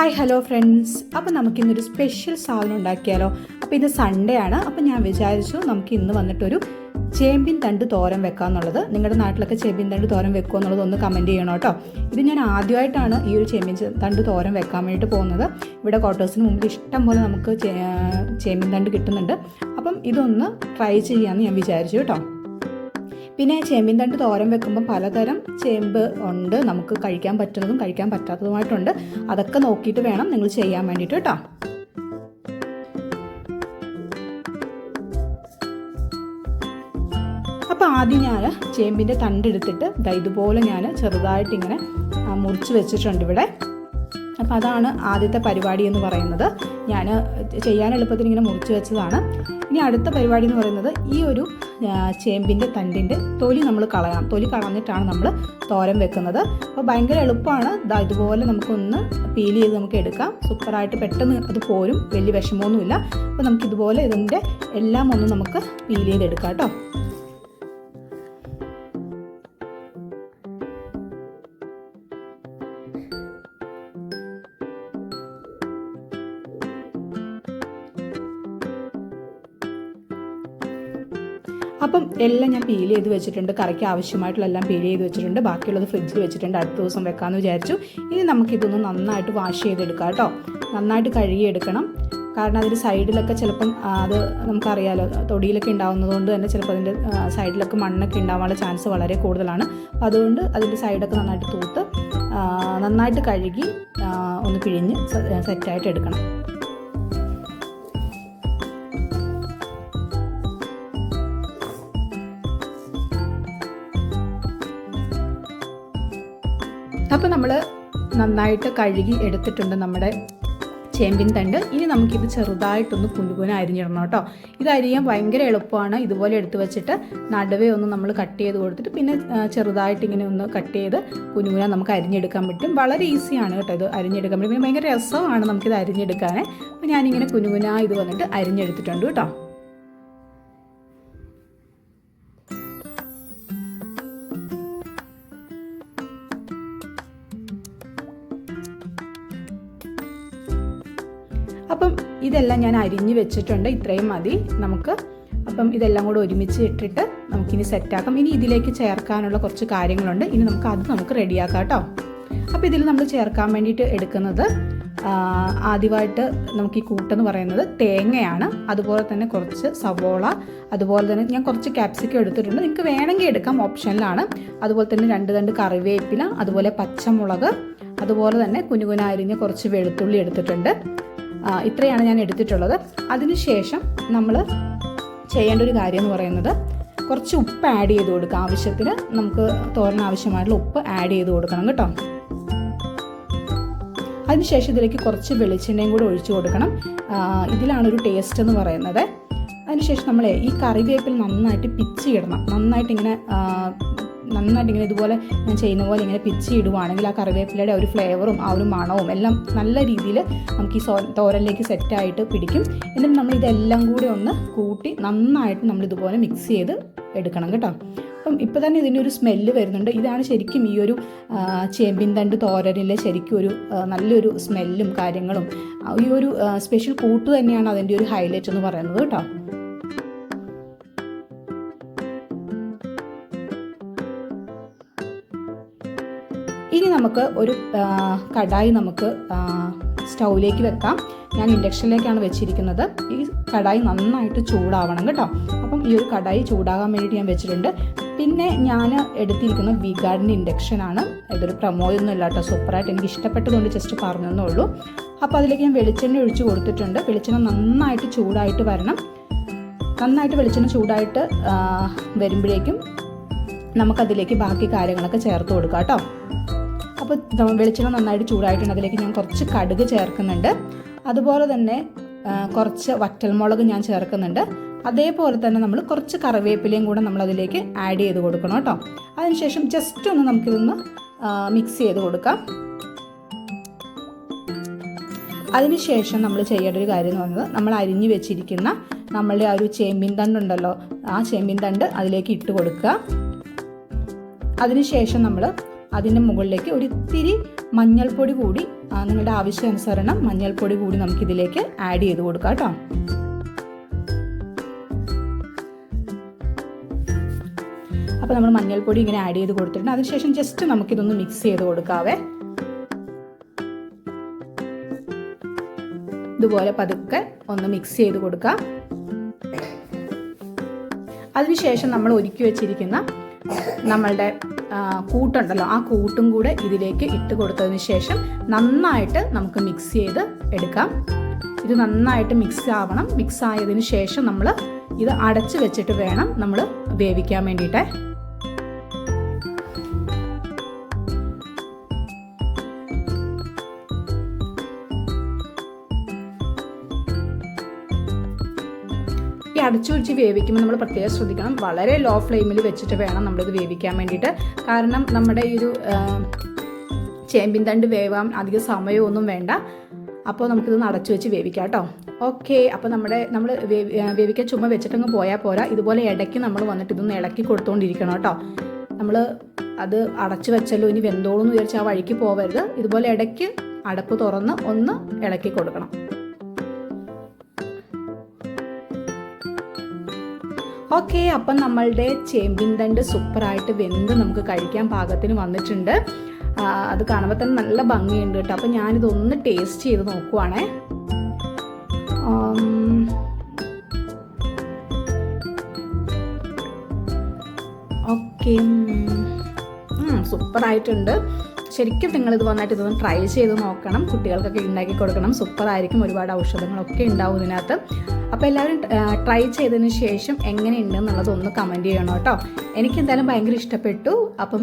Hi hello friends അപ്പോൾ നമുക്കിന്നൊരു special സാധനം ഉണ്ടാക്കിയാലോ? അപ്പോൾ ഇത് സൺഡേ ആണ്. അപ്പോൾ ഞാൻ വിചാരിച്ചു നമുക്ക് ഇന്ന് വന്നിട്ടൊരു ചേമ്പിൻ തണ്ട് തോരൻ വെക്കാന്നുള്ളത്. നിങ്ങളുടെ നാട്ടിലൊക്കെ ചേമ്പിൻ തണ്ട് തോരൻ വെക്കുമോ എന്നുള്ളത് ഒന്ന് കമന്റ് ചെയ്യണം കേട്ടോ ഇത് ഞാൻ ആദ്യമായിട്ടാണ് ഈ ഒരു ചേമ്പിൻ തണ്ട് തോരൻ വെക്കാൻ വേണ്ടിയിട്ട് പോകുന്നത്. ഇവിടെ ക്വാർട്ടേഴ്സിന് മുമ്പിൽ ഇഷ്ടം പോലെ നമുക്ക് ചേമ്പിൻ തണ്ട് കിട്ടുന്നുണ്ട്. അപ്പം ഇതൊന്ന് ട്രൈ ചെയ്യാമെന്ന് ഞാൻ വിചാരിച്ചു കേട്ടോ പിന്നെ ചേമ്പിൻ തണ്ട് തോരൻ വെക്കുമ്പോൾ പലതരം ചേമ്പ് ഉണ്ട്. നമുക്ക് കഴിക്കാൻ പറ്റുന്നതും കഴിക്കാൻ പറ്റാത്തതുമായിട്ടുണ്ട്. അതൊക്കെ നോക്കിയിട്ട് വേണം നിങ്ങൾ ചെയ്യാൻ വേണ്ടിയിട്ട് കേട്ടോ. അപ്പോൾ ആദ്യം ഞാൻ ചേമ്പിന്റെ തണ്ട് എടുത്തിട്ട് ദാ ഇതുപോലെ ഞാൻ ചെറുതായിട്ട് ഇങ്ങനെ മുറിച്ച് വെച്ചിട്ടുണ്ട് ഇവിടെ. അപ്പോൾ അതാണ് ആദ്യത്തെ പരിപാടി എന്ന് പറയുന്നത്. ഞാൻ ചെയ്യാൻ എളുപ്പത്തിൽ ഇങ്ങനെ മുറിച്ച് വെച്ചതാണ്. ഇനി അടുത്ത പരിപാടി എന്ന് പറയുന്നത് ഈ ഒരു ചേമ്പിന്റെ തണ്ടിന്റെ തൊലി നമ്മൾ കളയാം. തൊലി കളഞ്ഞിട്ടാണ് നമ്മൾ തോരൻ വെക്കുന്നത്. അപ്പോൾ ഭയങ്കര എളുപ്പമാണ്. ഇതുപോലെ നമുക്കൊന്ന് പീൽ ചെയ്ത് നമുക്ക് എടുക്കാം. സൂപ്പറായിട്ട് പെട്ടെന്ന് അത് പോരും. വലിയ വിഷമമൊന്നുമില്ല. അപ്പോൾ നമുക്കിതുപോലെ ഇതിന്റെ എല്ലാം ഒന്ന് നമുക്ക് പീൽ ചെയ്തെടുക്കാം കേട്ടോ. അപ്പം എല്ലാം ഞാൻ പീൽ ചെയ്ത് വെച്ചിട്ടുണ്ട്. കറിക്ക് ആവശ്യമായിട്ടുള്ള എല്ലാം പീൽ ചെയ്ത് വെച്ചിട്ടുണ്ട്. ബാക്കിയുള്ളത് ഫ്രിഡ്ജിൽ വെച്ചിട്ടുണ്ട്. അടുത്ത ദിവസം വെക്കാമെന്ന് വിചാരിച്ചു. ഇനി നമുക്കിതൊന്ന് നന്നായിട്ട് വാഷ് ചെയ്തെടുക്കാം കേട്ടോ. നന്നായിട്ട് കഴുകിയെടുക്കണം. കാരണം അതിന്റെ സൈഡിലൊക്കെ ചിലപ്പം അത് നമുക്കറിയാലോ തൊടിയിലൊക്കെ ഉണ്ടാവുന്നതുകൊണ്ട് തന്നെ ചിലപ്പോൾ അതിന്റെ സൈഡിലൊക്കെ മണ്ണൊക്കെ ഉണ്ടാവാനുള്ള ചാൻസ് വളരെ കൂടുതലാണ്. അതുകൊണ്ട് അതിന്റെ സൈഡൊക്കെ നന്നായിട്ട് തൂത്ത് നന്നായിട്ട് കഴുകി ഒന്ന് പിഴിഞ്ഞ് സെറ്റായിട്ട് എടുക്കണം. അപ്പോൾ നമ്മൾ നന്നായിട്ട് കഴുകി എടുത്തിട്ടുണ്ട് നമ്മുടെ ചേമ്പിൻ തണ്ട്. ഇനി നമുക്കിത് ചെറുതായിട്ടൊന്ന് കുനുകുന അരിഞ്ഞിടണം കേട്ടോ. ഇത് അരിയാൻ ഭയങ്കര എളുപ്പമാണ്. ഇതുപോലെ എടുത്തു വെച്ചിട്ട് നടുവേ ഒന്ന് നമ്മൾ കട്ട് ചെയ്ത് കൊടുത്തിട്ട് പിന്നെ ചെറുതായിട്ട് ഇങ്ങനെ ഒന്ന് കട്ട് ചെയ്ത് കുനുകുന നമുക്ക് അരിഞ്ഞെടുക്കാൻ പറ്റും. വളരെ ഈസിയാണ് കേട്ടോ ഇത് അരിഞ്ഞെടുക്കാൻ പറ്റും. പിന്നെ ഭയങ്കര രസമാണ് നമുക്കിത് അരിഞ്ഞെടുക്കാൻ അപ്പോൾ ഞാനിങ്ങനെ കുനുകുന ഇത് വന്നിട്ട് അരിഞ്ഞെടുത്തിട്ടുണ്ട് കേട്ടോ. അപ്പം ഇതെല്ലാം ഞാൻ അരിഞ്ഞ് വെച്ചിട്ടുണ്ട്. ഇത്രയും മതി. നമുക്ക് അപ്പം ഇതെല്ലാം കൂടെ ഒരുമിച്ച് ഇട്ടിട്ട് നമുക്കിനി സെറ്റാക്കാം. ഇനി ഇതിലേക്ക് ചേർക്കാനുള്ള കുറച്ച് കാര്യങ്ങളുണ്ട്. ഇനി നമുക്ക് അത് നമുക്ക് റെഡിയാക്കാം കേട്ടോ. അപ്പോൾ ഇതിൽ നമ്മൾ ചേർക്കാൻ വേണ്ടിയിട്ട് എടുക്കുന്നത് ആദ്യമായിട്ട് നമുക്ക് ഈ കൂട്ടെന്ന് പറയുന്നത് തേങ്ങയാണ്. അതുപോലെ തന്നെ കുറച്ച് സവോള അതുപോലെ തന്നെ ഞാൻ കുറച്ച് ക്യാപ്സിക്കം എടുത്തിട്ടുണ്ട്. നിങ്ങൾക്ക് വേണമെങ്കിൽ എടുക്കാം ഓപ്ഷനിലാണ് അതുപോലെ തന്നെ രണ്ട് രണ്ട് കറിവേപ്പില അതുപോലെ പച്ചമുളക് അതുപോലെ തന്നെ കുനുകുനാരിഞ്ഞ് കുറച്ച് വെളുത്തുള്ളി എടുത്തിട്ടുണ്ട്. ഇത്രയാണ് ഞാൻ എടുത്തിട്ടുള്ളത്. അതിനുശേഷം നമ്മൾ ചെയ്യേണ്ട ഒരു കാര്യം എന്ന് പറയുന്നത് കുറച്ച് ഉപ്പ് ആഡ് ചെയ്ത് കൊടുക്കുക. ആവശ്യത്തിന് നമുക്ക് തോരൻ ആവശ്യമായിട്ടുള്ള ഉപ്പ് ആഡ് ചെയ്ത് കൊടുക്കണം കേട്ടോ. അതിനുശേഷം ഇതിലേക്ക് കുറച്ച് വെളിച്ചെണ്ണയും കൂടി ഒഴിച്ചു കൊടുക്കണം. ഇതിലാണ് ഒരു ടേസ്റ്റ് എന്ന് പറയുന്നത്. അതിനുശേഷം നമ്മൾ ഈ കറിവേപ്പിൽ നന്നായിട്ട് പിച്ചി ഇടണം. നന്നായിട്ട് ഇങ്ങനെ നന്നായിട്ട് ഇങ്ങനെ ഇതുപോലെ ഞാൻ ചെയ്യുന്ന പോലെ ഇങ്ങനെ പിച്ചി ഇടുവാണെങ്കിൽ ആ കറിവേപ്പിലയുടെ ഒരു ഫ്ലേവറും ആ ഒരു മണവും എല്ലാം നല്ല രീതിയിൽ നമുക്ക് ഈ സോ തോരനിലേക്ക് സെറ്റായിട്ട് പിടിക്കും. എന്നിട്ട് നമ്മൾ ഇതെല്ലാം കൂടി ഒന്ന് കൂട്ടി നന്നായിട്ട് നമ്മൾ ഇതുപോലെ മിക്സ് ചെയ്ത് എടുക്കണം കേട്ടോ. അപ്പം ഇപ്പോൾ തന്നെ ഇതിനൊരു സ്മെല്ല് വരുന്നുണ്ട്. ഇതാണ് ശരിക്കും ഈ ഒരു ചേമ്പിൻ തണ്ട് തോരനിലെ ശരിക്കും ഒരു നല്ലൊരു സ്മെല്ലും കാര്യങ്ങളും. ഈ ഒരു സ്പെഷ്യൽ കൂട്ട് തന്നെയാണ് അതിന്റെ ഒരു ഹൈലൈറ്റ് എന്ന് പറയുന്നത് കേട്ടോ. ഇനി നമുക്ക് ഒരു കടായി നമുക്ക് സ്റ്റൗവിലേക്ക് വെക്കാം. ഞാൻ ഇൻഡക്ഷനിലേക്കാണ് വെച്ചിരിക്കുന്നത്. ഈ കടായി നന്നായിട്ട് ചൂടാവണം കേട്ടോ. അപ്പം ഈ ഒരു കടായി ചൂടാകാൻ വേണ്ടിയിട്ട് ഞാൻ വെച്ചിട്ടുണ്ട്. പിന്നെ ഞാൻ എടുത്തിരിക്കുന്ന വിഗാർഡിന്റെ ഇൻഡക്ഷനാണ് ഇതൊരു പ്രമോയൊന്നും ഇല്ല കേട്ടോ. സൂപ്പറായിട്ട് എനിക്ക് ഇഷ്ടപ്പെട്ടതുകൊണ്ട് ജസ്റ്റ് പറഞ്ഞതേ ഉള്ളൂ. അപ്പോൾ അതിലേക്ക് ഞാൻ വെളിച്ചെണ്ണ ഒഴിച്ച് കൊടുത്തിട്ടുണ്ട്. വെളിച്ചെണ്ണ നന്നായിട്ട് ചൂടായിട്ട് വരണം. നന്നായിട്ട് വെളിച്ചെണ്ണ ചൂടായിട്ട് വരുമ്പോഴേക്കും നമുക്കതിലേക്ക് ബാക്കി കാര്യങ്ങളൊക്കെ ചേർത്ത് കൊടുക്കാം കേട്ടോ. അപ്പോൾ വെളിച്ചെണ്ണ നന്നായിട്ട് ചൂടായിട്ടുണ്ട്. അതിലേക്ക് ഞാൻ കുറച്ച് കടുക് ചേർക്കുന്നുണ്ട്. അതുപോലെ തന്നെ കുറച്ച് വറ്റൽമുളക് ഞാൻ ചേർക്കുന്നുണ്ട്. അതേപോലെ തന്നെ നമ്മൾ കുറച്ച് കറിവേപ്പിലയും കൂടെ നമ്മൾ അതിലേക്ക് ആഡ് ചെയ്ത് കൊടുക്കണം കേട്ടോ. അതിനുശേഷം ജസ്റ്റ് ഒന്ന് നമുക്കിതൊന്ന് മിക്സ് ചെയ്ത് കൊടുക്കാം. അതിനുശേഷം നമ്മൾ ചെയ്യേണ്ട ഒരു കാര്യം എന്ന് പറയുന്നത് നമ്മൾ അരിഞ്ഞു വെച്ചിരിക്കുന്ന നമ്മളുടെ ആ ഒരു ചേമ്പിൻ തണ്ടുണ്ടല്ലോ ആ ചേമ്പിൻ തണ്ട് അതിലേക്ക് ഇട്ട് കൊടുക്കുക. അതിനുശേഷം നമ്മൾ അതിന്റെ മുകളിലേക്ക് ഒരു ഇത്തിരി മഞ്ഞൾപ്പൊടി കൂടി നിങ്ങളുടെ ആവശ്യാനുസരണം മഞ്ഞൾപ്പൊടി കൂടി നമുക്ക് ഇതിലേക്ക് ആഡ് ചെയ്ത് കൊടുക്കാം കേട്ടോ. അപ്പോൾ നമ്മൾ മഞ്ഞൾപ്പൊടി ഇങ്ങനെ ആഡ് ചെയ്ത് കൊടുത്തിട്ടുണ്ട്. അതിനുശേഷം ജസ്റ്റ് നമുക്ക് ഇതൊന്ന് മിക്സ് ചെയ്ത് കൊടുക്കാവേ. ഇതുപോലെ പതുക്കെ ഒന്ന് മിക്സ് ചെയ്ത് കൊടുക്കാം. അതിനുശേഷം നമ്മൾ ഒരുക്കി വെച്ചിരിക്കുന്ന നമ്മളുടെ കൂട്ടുണ്ടല്ലോ ആ കൂട്ടും കൂടെ ഇതിലേക്ക് ഇട്ട് കൊടുത്തതിന് ശേഷം നന്നായിട്ട് നമുക്ക് മിക്സ് ചെയ്ത് എടുക്കാം. ഇത് നന്നായിട്ട് മിക്സ് ആവണം. മിക്സ് ആയതിനു ശേഷം നമ്മൾ ഇത് അടച്ച് വെച്ചിട്ട് വേണം നമ്മൾ വേവിക്കാൻ വേണ്ടിയിട്ട്. ഈ അടച്ചു വെച്ച് വേവിക്കുമ്പോൾ നമ്മൾ പ്രത്യേകം ശ്രദ്ധിക്കണം. വളരെ ലോ ഫ്ലെയിമിൽ വെച്ചിട്ട് വേണം നമ്മളിത് വേവിക്കാൻ വേണ്ടിയിട്ട്. കാരണം നമ്മുടെ ഈ ഒരു ചേമ്പിൻ തണ്ട് വേവാൻ അധിക സമയമൊന്നും വേണ്ട. അപ്പോൾ നമുക്കിത് അടച്ചു വെച്ച് വേവിക്കാം കേട്ടോ. ഓക്കെ അപ്പോൾ നമ്മുടെ നമ്മൾ വേവിക്കാൻ ചുമ വെച്ചിട്ടങ്ങ് പോയാൽ പോരാ. ഇതുപോലെ ഇടയ്ക്ക് നമ്മൾ വന്നിട്ട് ഇതൊന്ന് ഇളക്കി കൊടുത്തുകൊണ്ടിരിക്കണം കേട്ടോ. നമ്മൾ അത് അടച്ചു വെച്ചല്ലോ ഇനി വെന്തോളൂ എന്ന് വിചാരിച്ച് ആ വഴിക്ക് പോവരുത്. ഇതുപോലെ ഇടയ്ക്ക് അടപ്പ് തുറന്ന് ഒന്ന് ഇളക്കി കൊടുക്കണം. ഓക്കെ അപ്പം നമ്മളുടെ ചേമ്പിൻ തണ്ട് സൂപ്പറായിട്ട് വെന്ത് നമുക്ക് കഴിക്കാൻ പാകത്തിന് വന്നിട്ടുണ്ട്. അത് കാണുമ്പോൾ തന്നെ നല്ല ഭംഗിയുണ്ട് കേട്ടോ. അപ്പം ഞാനിതൊന്ന് ടേസ്റ്റ് ചെയ്ത് നോക്കുവാണേ. ഓക്കെ സൂപ്പറായിട്ടുണ്ട്. ശരിക്കും നിങ്ങൾ ഇത് വന്നിട്ട് ഇതൊന്ന് ട്രൈ ചെയ്ത് നോക്കണം. കുട്ടികൾക്കൊക്കെ ഉണ്ടാക്കി കൊടുക്കണം. സൂപ്പറായിരിക്കും ഒരുപാട് ഔഷധങ്ങളൊക്കെ ഉണ്ടാവും ഇതിനകത്ത്. അപ്പോൾ എല്ലാവരും ട്രൈ ചെയ്തതിന് ശേഷം എങ്ങനെയുണ്ട് എന്നുള്ളത് ഒന്ന് കമന്റ് ചെയ്യണം കേട്ടോ. എനിക്ക് എന്തായാലും ഭയങ്കര ഇഷ്ടപ്പെട്ടു. അപ്പം